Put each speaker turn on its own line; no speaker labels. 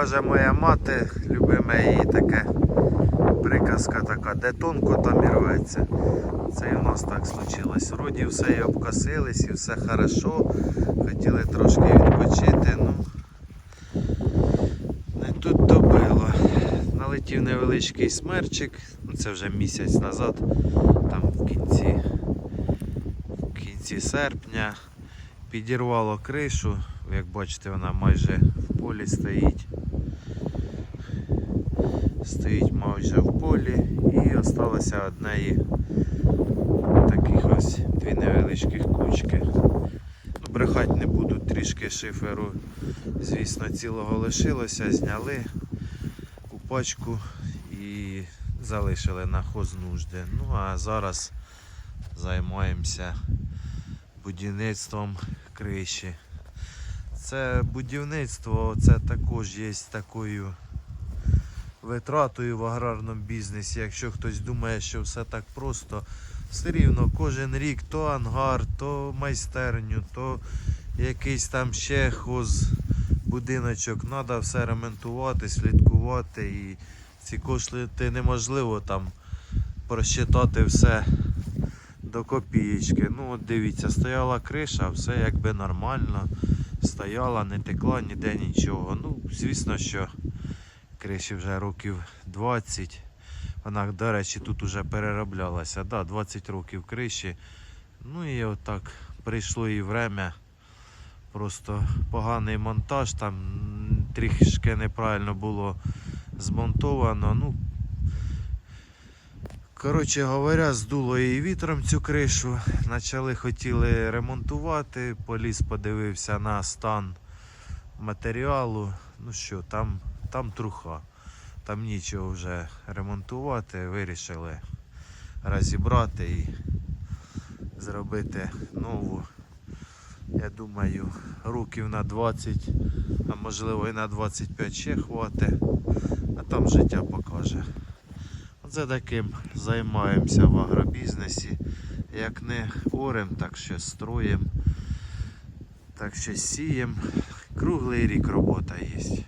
каже моя мати, любиме її таке приказка така, де тонко, там і рветься. Це і в нас так случилось. Вроді все і обкосились, і все хорошо. Хотіли трошки відпочити, ну не тут то було. Налетів невеличкий смерчик, ну це вже місяць назад, там в кінці, в кінці серпня. Підірвало кришу, як бачите, вона майже в полі стоїть. Стоїть майже в полі і осталося однеї таких ось дві невеличких кучки. Ну, брехать не буду, трішки шиферу, звісно, цілого лишилося, зняли у пачку і залишили на хознужди. Ну а зараз займаємося будівництвом криші. Це будівництво, це також є такою витратою в аграрному бізнесі. Якщо хтось думає, що все так просто, все рівно кожен рік то ангар, то майстерню, то якийсь там ще хоз будиночок. Треба все ремонтувати, слідкувати і ці кошти неможливо там просчитати все до копієчки. Ну от дивіться, стояла криша, все якби нормально. Стояла, не текла ніде нічого. Ну, звісно, що криші вже років 20. Вона, до речі, тут уже перероблялася. Да, 20 років криші. Ну і отак прийшло і время. Просто поганий монтаж, там трішки неправильно було змонтовано. Ну, Коротше говоря, здуло її вітром цю кришу. Почали хотіли ремонтувати. Поліс подивився на стан матеріалу. Ну що, там, там труха. Там нічого вже ремонтувати. Вирішили розібрати і зробити нову. Я думаю, років на 20, а можливо і на 25 ще хватить. А там життя покаже. Оце таким займаємося в агробізнесі. Як не орем, так ще строїм, так ще сієм. Круглий рік робота є.